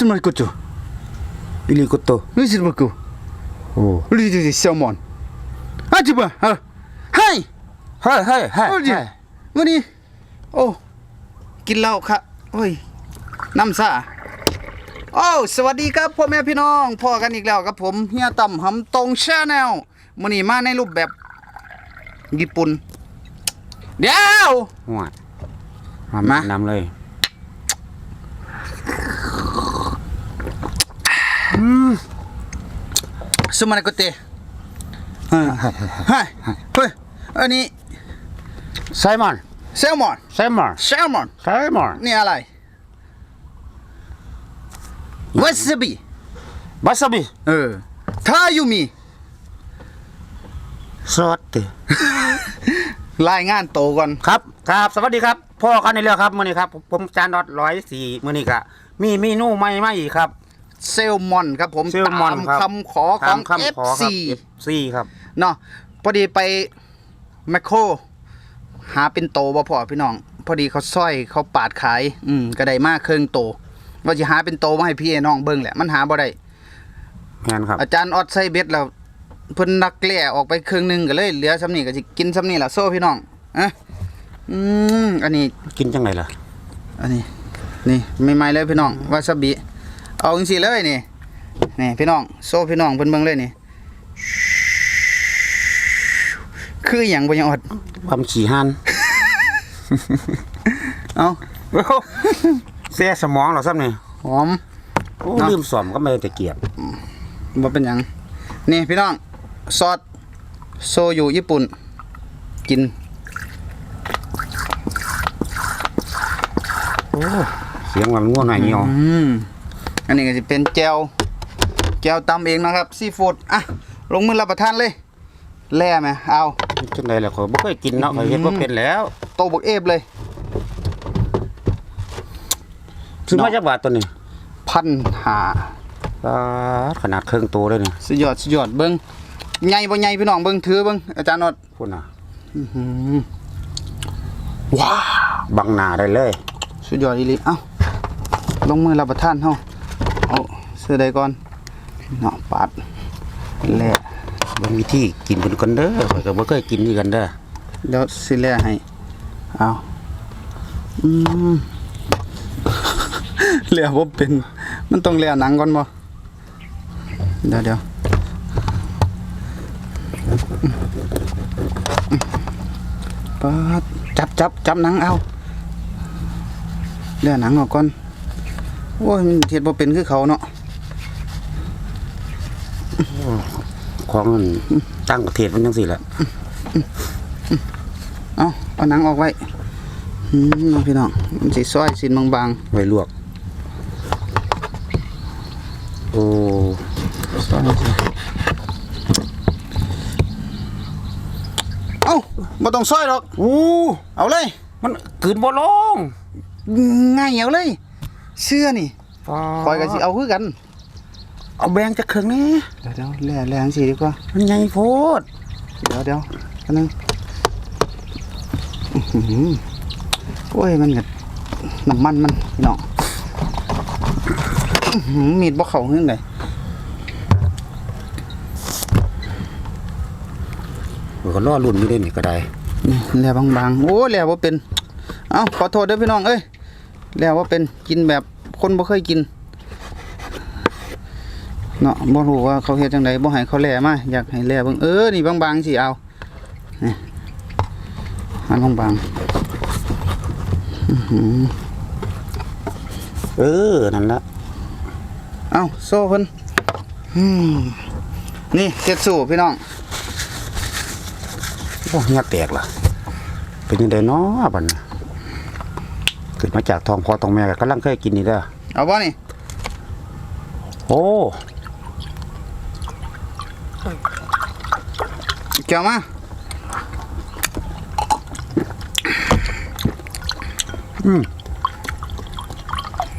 무슨 말 꽂죠? อิลิกุโต 무슨 말 꽂? โอ้ 우리 이제 셔먼. 아, 지금 아, 하이. เฮ้ยเฮ้ยเฮ้ย 어디? เฮ้ย 뭐니? 오, กินเหล้าค่ะโอ้ย น้ำซ่าโอ้สวัสดีครับพ่อแม่พี่น้องพ่อกันอีกแล้วกับผมเฮียต่ำหำตรงชาแนลมื้อนี้มาในรูปแบบ ญี่ปุ่น เดี๋ยว หัวมา มา นำเลย สมานาโกเตเฮ้ยเฮ้ยเฮ้ยอันนี้ไซมอนแซลมอนไซมอนแซลมอนไซมอนนี่อะไรวาซาบิวาซาบิเออทายุมิสวัสดีรายงานโตก่อนครับ ครับ สวัสดีครับ พ่อกันในเรื่องครับมื้อนี้ครับ ผมจานดอทร้อยสี่มื้อนี้ก็มีเมนูใหม่มาอีกครับ เซลมอนครับผมเซลมอนตามครับ คำขอของตามคำขอค FC รับ FC ครับ เนาะพอดีไปแมคโครหาเป็นโตบ่พอพี่น้อง พอดีเขาสร้อยเขาปาดขาย อืมก็ได้มากเครื่องโตว่าจะหาเป็นโตมาให้พี่น้องเบิ่งแหละมันหาบ่ได้แม่นครับ อาจารย์ออดใส่เบ็ดแล้วเพิ่นนักแล่ออกไปครึ่งหนึงก็เลยเหลือซ้ำนี่ก็สิกินซ้ำนี่ล่ะโซ่พี่น้องอะอืมอันนี้ กินจังไงล่ะ อันนี้ นี่ใหม่ๆเลยพี่น้องวาซาบิ เอาจังซี่เลยนี่นี่พี่น้องโซ่พี่น้องเพิ่นเบิ่งเลยนี่คือหยังบ่ยังอดความฉี่หันเอาเสียสมองเหรอซ้ำนี่หอมโอ้เนาะลืมสอมก็ไม่ได้ตะเกียบบ่เป็นหยังนี่พี่น้องซอสโซยุญี่ปุ่น กินโอ้เสียงว่ามันง่วงหน่อยเหี่ยวอืม อันนี้ก็จะเป็นแจวแจวตำเองนะครับซีฟู้ดอะลงมือรับประทานเลย แล่ไหมเอาจังไดล่ะข่อยบ่เคยกินเนาะข่อยเฮ็ดบ่เป็นแล้วโตบกเอฟเลยซื้อมาจากบาทตัวนี้พันหาปาดขนาดเครื่องโตเลยนี่สุดยอดสุดยอดเบิ้งใหญ่บ่ใหญ่พี่น้องเบิ้งถือเบิ้งอาจารย์นอดพุ่นน่ะว้าบังหน้าได้เลย สุดยอดอีหลีเอ้าลงมือรับประทานเฮา เอาเสื้อใดก่อนเนาะปาดแล่เบิ่งวิธีกินเพิ่นก่อนเด้อข่อยก็บ่เคยกินคือกันเด้อเดี๋ยวสิแล่ให้เอาอืมแล่บ่เป็น มันต้องแล่หนังก่อนบ่เดี๋ยวเดี๋ยวปาดจับจับจับหนังเอาแล่หนังออกก่อน โอ้ยมันเฮ็ดบ่เป็นคือเขาเนาะของมันตั้งประเทศมันจังซี่แหละเอาเอาหนังออกไว้อืมน้องพี่น้องมันสิซอยสินบางไว้ลวก โอ้ๆซอยสิเอ้าบ่ต้องซอยหรอกโอ้เอาเลย มันกลืนบ่ลงง่ายเอาเลย เชื่อนี่คอยก็สิเอาคือกัน เอาแบงจากเครื่องนี้เดี๋ยวเดี๋ยวแล่แล่จังซี่ดีกว่ามันใหญ่โพดเดี๋ยวเดี๋ยวอันนึงอื้อหือโอ้ยมันก็น้ำมันมันพี่น้องอื้อหือมีดบ่เข้าเฮือนเลยเออก็ล่อรุ่นอยู่เด้นี่ก็ได้นี่แหล่บางๆโอ้แหล่บ่เป็น เอ้าขอโทษเด้อพี่น้องเอ้ย แหล่บ่าเป็นกินแบบคนบ่เคยกินเนาะบ่รู้ว่าเขาเฮ็ดจังไดบ่ให้เขาแหล่มาอยากให้แหล่เบิ่งเออนี่บางๆสิเอานี่อันบางๆเออนั่นละเอ้าโซ่เพิ่นนี่เฮ็ดสู้พี่น้องโอ้เงียแตกล่ะเป็นยังไงเนาะบัดนี้ เกิดมาจากท้องพ่อท้องแม่ก็กำลังเคยกินนี่เด้อเอาบ่นี่โอ้เกี่ยวมาอืม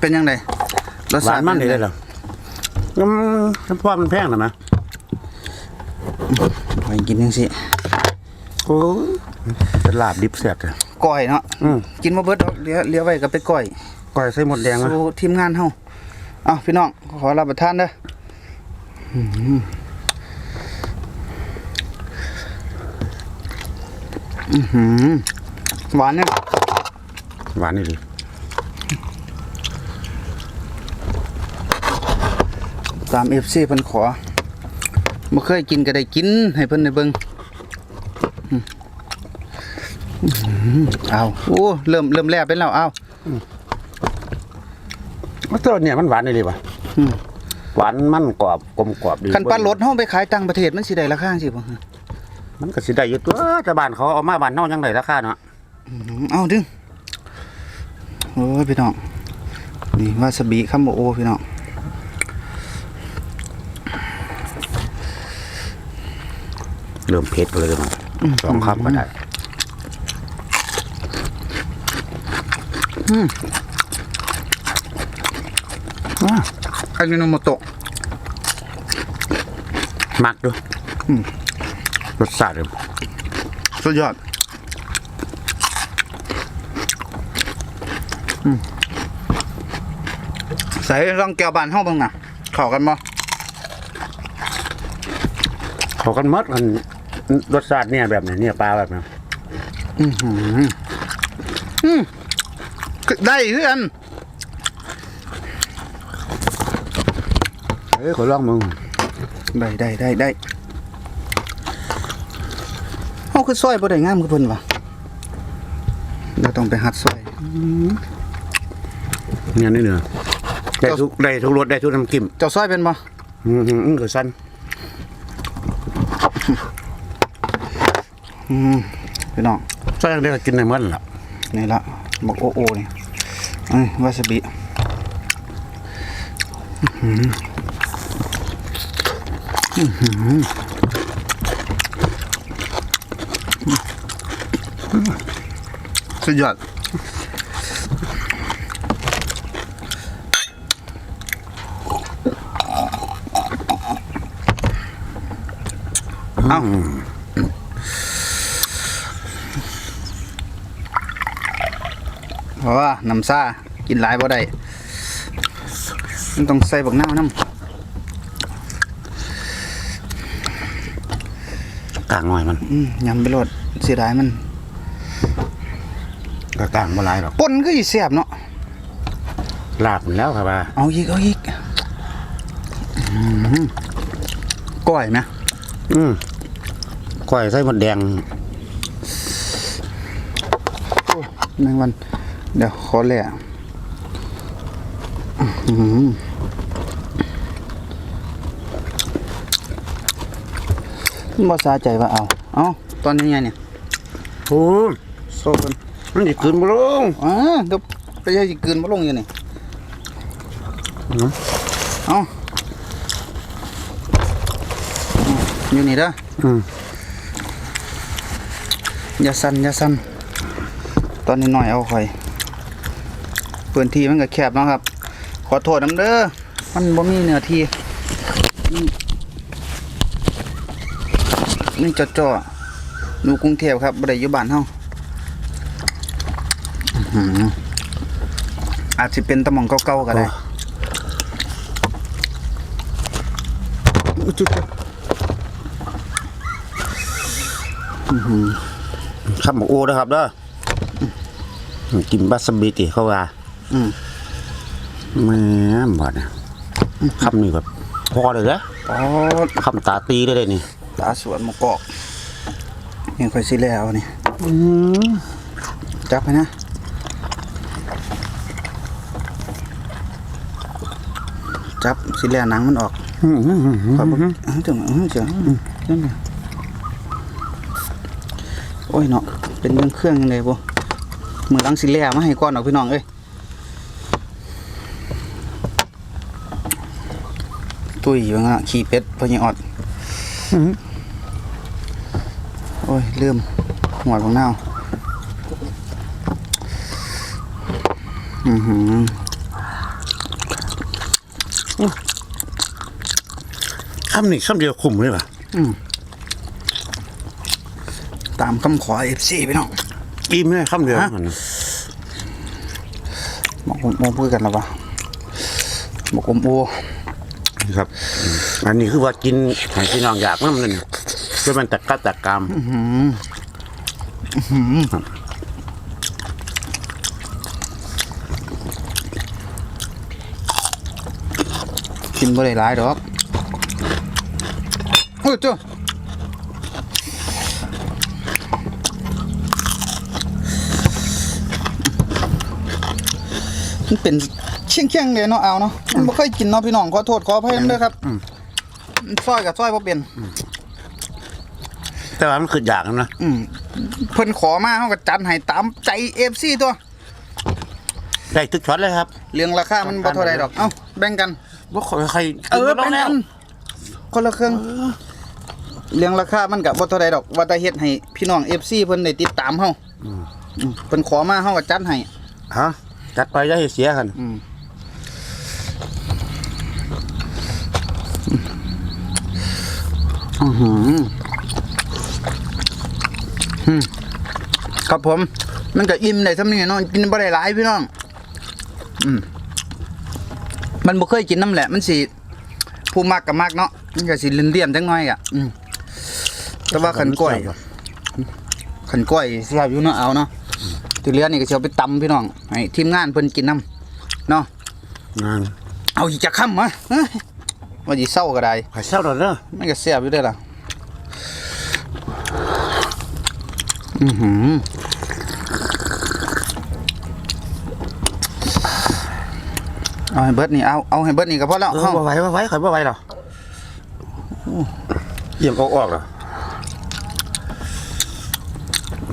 เป็นยังไงรสหวาชานติมันเลยป็ได้จั่งเหรออืมน้ำพ่อมันแพงนะมะไปกินจังซี่โอ้ยเป็นลาบดิบแซ่บเลย ก้อยเนาะอืม กินบ่เบิดดอกเหลือเหลือไว้ก็ไปก้อยก้อยใส่หมดแดงนะสู่ทีมงานเฮาเอาพี่น้องขอรับประทานเด้ออืมอื้อหือหวานเนี่ย หวานนี่ดิตามเอฟซีเพิ่นขอบ่เคยกินก็ได้กินให้เพิ่นได้เบิ่งอืมอื้อหือ เอาโอ้เริ่มเริ่มแลบเป็นแล้วเอามันตัวเนี่ยมันหวานนี่ดิวะอืมหวานมันกรอบกลมกรอบดีคันปลารสเฮาไปขายต่างประเทศมันสิได้ราคาจังซี่บ่ฮะมันก็สิได้อยู่ตัวแต่บ้านเขาเอามาบ้านเฮายังได้ราคาเนาะอืมเอาดึงโอ้ยพี่น้องนี่วาซาบิคัมโบโอพี่น้องเริ่มเผ็ดเลยเนาะสองคำก็ได้ อากิโนโมโตะมักด้วยรสชาติเลยสุดยอดอืมใส่ร่องแก้วบานเฮาเบิ่งน่ะเข้ากันบ่เขากันหมดกันรสชาติเนี่ยแบบไหนเนี่ยปลาแบบนี้ ได้คือกันเอ้ยขอลองมึงได้ได้ได้ได้เฮาคือซอยบ่ได้งามคือเพิ่นว่ะเดี๋ยวต้องไปหัดซอยเนี่ยนี่เนื้อได้ทุกได้ทุกรสได้ทุกน้ำจิ้มเจ้าซอยเป็นบ่อืมอืมอืมคือสั้นอืมพี่น้องใส่ได้ก็กินในมันล่ะนี่ละ บอกโอโอนี่ยวาซาบิสุดยอดเอา เพราะว่าน้ำซ่ากินหลายบ่ได้มันต้องใส่บักน้าวน้กลางหน่อยมันำอืมยำไปโลดเสียดายมันก็กลางบ่หลายหรอกป่นก็อีเสียบเนาะลาบมันแล้วครับว่าเอาอีกเอาอีกอืมก้อยไหมอืมก้อยใส่หมดแดงหนึ่งวัน เดี๋ยวขอแหล่อื้อหือบ่สาใจว่าเอา เอาตอนนี้ไงเนี่ยโอ้โซ่กันมันสิกินบ่ลงอ่าเดี๋ยวไปยัยสิกลืนมาลงอยู่นี่อืมเอาอยู่นี่เด้ออืมอย่าสั่นอย่าสั่นตอนนี้หน่อยเอาค่อย พื้นที่มันก็แคบเนาะครับ ขอโทษน้ำเด้อมันบ่มีเนื้อที่นี่จ่อๆอยู่กรุงเทพครับบ่ได้อยู่บ้านเฮาอื้อหือาจสิเป็นตะมองเก่าๆก็ได้จุดข้ามหมูโอ้นะครับเด้อกินบาสบิติเข้าว่า อืมแม่นบ่เนี่ยคำนี้แบบพอเลยนะอ๋อคำตาตีได้เลยนี่ ตาสวนมะกอกยังค่อยสิแล้วนี่จับไปนะจับสิแล้วหนังมันออกอืมอืมอืมขอยบ่เอ้าจังเอ้าจังจังเนี่ยโอ้ยเนาะเป็นเรื่องเครื่องยังไงบ่มือหลังสิแล้วมาให้ก่อนดอกพี่น้องเอ้ย ตุ้ยอยู่งะขี่เป็ดพอยังออดโอ้ยลืมหัวของเน่าอือหือคำนี้คำเดียวคุ้มเลยป่ะตามคำขอเอฟซีพี่น้องอิ่มเลยคำเดียวฮะมันมองมองพูดกันแล้ววะบกอมโอนี่ ครับอืมอันนี้คือว่ากินให้พี่น้องอยากนั่นเลยเพื่อมันตะกัดตะกรรมกินบ่ได้หลายดอกโอ้ยเจ้ามันเป็น เชียงเชียงๆเลยเนาะเอาเนาะมันบ่เคยกินเนาะพี่น้องขอโทษขออภัยนำเด้อครับมันซอยกับซอยบ่เป็นแต่ว่ามันคืออยากนะอืมเพิ่นขอมาเฮาก็จัดให้ตามใจ FC ตัวได้ทุกช็อตเลยครับ เรื่องราคามันบ่เท่าใดดอก เอ้าแบ่งกันว่าใครเออแบ่งกันคนละเครื่องเรื่องราคามันก็บ่เท่าใดดอกว่าแต่เฮ็ดให้พี่น้อง FC เพิ่นได้ติดตามเฮาอืมเพิ่นขอมาเฮาก็จัดให้ฮะจัดไปจะให้เสียกันอืม อื้อหืออืมครับผม มันก็อิ่มได้ซำนี้เนาะกินบ่ได้หลายพี่น้อง อืมมันบ่เคยกินน้ำแหละมันสิผู้มักก็มักเนาะมันก็สิเลี่ยนๆจังน้อยอะอืมแต่ว่าขันก้อยขันก้อยสิครับอยู่เนาะเอาเนาะที่เหลือนี่ก็สิเอาไปตำพี่น้องให้ทีมงานเพิ่นกินน้ำเนาะงานเอาอีกจะค่ำมาเอ้ย ว่าสิเศร้าก็ได้ไข่เศร้าหน่อยเนอะมันก็แซ่บอยู่เด้อล่ะอือหือเอาให้เบิดนี่เอาเอาให้เบิดนี่ก็พอแล้วเออเฮาบ่ไหวบ่ไหวข่อยบ่ไหวหรอกเยี่ยมเอาออกเหรอ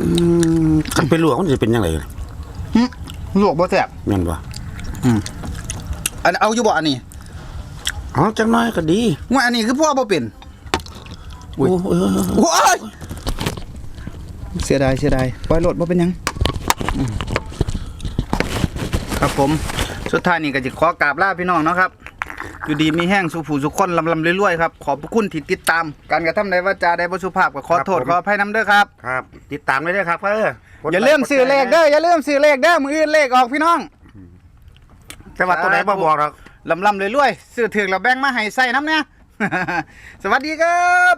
อืมคันไปลวกมันจะเป็นยังไงหึลวกบ่แซ่บแม่นบ่อันเอาอยู่บ่อันนี้ อ๋อจังน้อยก็ดีว่าอันนี้คือพ่อบ่เป็นอุ๊ยโอ้เออเออโอ้ยเสียดายเสียดายปล่อยรถบ่เป็นหยังอืมครับผม สุดท้ายนี่ก็จะขอกราบลาพี่น้องเนาะครับ อยู่ดีมีแห้งสุผู้สุขคนลำลำรวยๆครับ ขอบพระคุณที่ติดตาม การกระทำใดว่าจาใดบ่สุภาพก็ขอโทษขออภัยนํเด้อครับ ครับ ติดตามไว้ด้วยครับเอออย่าลืมซื้อเลขเด้ออย่าลืมซื้อเลขเด้อมืออื่นเลขออกพี่น้องแต่ว่าตัวไหนบ่บอกหรอก ลำลำรวยๆซื้อถือแล้วแบ่งมาให้ใส่น้ำเนี่ย สวัสดีครับ